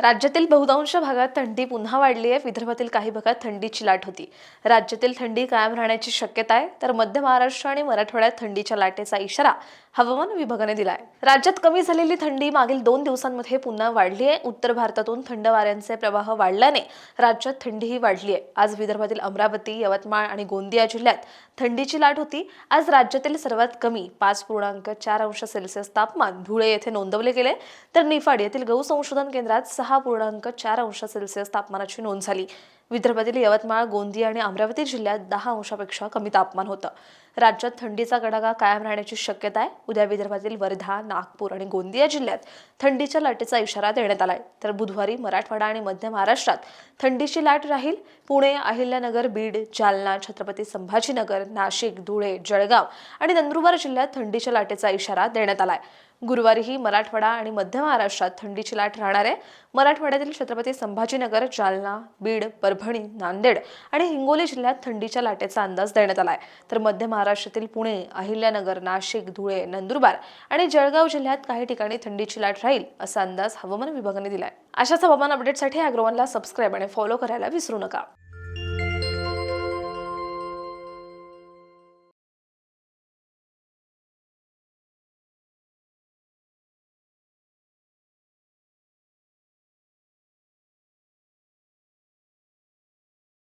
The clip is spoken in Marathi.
राज्यातील बहुतांश भागात थंडी पुन्हा वाढली आहे. विदर्भातील काही भागात थंडीची लाट होती. राज्यातील थंडी कायम राहण्याची शक्यता आहे. तर मध्य महाराष्ट्र आणि मराठवाड्यात थंडीच्या लाटेचा इशारा हवामान विभागाने दिला आहे राज्यात कमी झालेली थंडी मागील दोन दिवसांमध्ये पुन्हा वाढली आहे. उत्तर भारतातून थंड वाऱ्यांचे प्रवाह वाढल्याने राज्यात थंडीही वाढली आहे. आज विदर्भातील अमरावती यवतमाळ आणि गोंदिया जिल्ह्यात थंडीची लाट होती. आज राज्यातील सर्वात कमी पाच पूर्णांक चार अंश सेल्सिअस तापमान धुळे येथे नोंदवले गेले. तर निफाड येथील गहू संशोधन केंद्रात सहा पूर्णांक चार अंश सेल्सिअस तापमानाची नोंद झाली. विदर्भातील यवतमाळ गोंदिया आणि अमरावती जिल्ह्यात दहा अंशापेक्षा कमी तापमान होतं. राज्यात थंडीचा कडाका कायम राहण्याची शक्यता आहे. उद्या विदर्भातील वर्धा नागपूर आणि गोंदिया जिल्ह्यात थंडीच्या लाटेचा इशारा देण्यात आलाय. तर बुधवारी मराठवाडा आणि मध्य महाराष्ट्रात थंडीची लाट राहील. पुणे अहिल्यानगर बीड जालना छत्रपती संभाजीनगर नाशिक धुळे जळगाव आणि नंदुरबार जिल्ह्यात थंडीच्या लाटेचा इशारा देण्यात आलाय. गुरुवारीही मराठवाडा आणि मध्य महाराष्ट्रात थंडीची लाट राहणार आहे. मराठवाड्यातील छत्रपती संभाजीनगर जालना बीड परभणी नांदेड आणि हिंगोली जिल्ह्यात थंडीच्या लाटेचा अंदाज देण्यात आला आहे. तर मध्य महाराष्ट्रातील पुणे अहिल्यानगर नाशिक धुळे नंदुरबार आणि जळगाव जिल्ह्यात काही ठिकाणी थंडीची लाट राहील असा अंदाज हवामान विभागाने दिलाय. अशाच हवामान अपडेटसाठी अग्रवानला सबस्क्राईब आणि फॉलो करायला विसरू नका.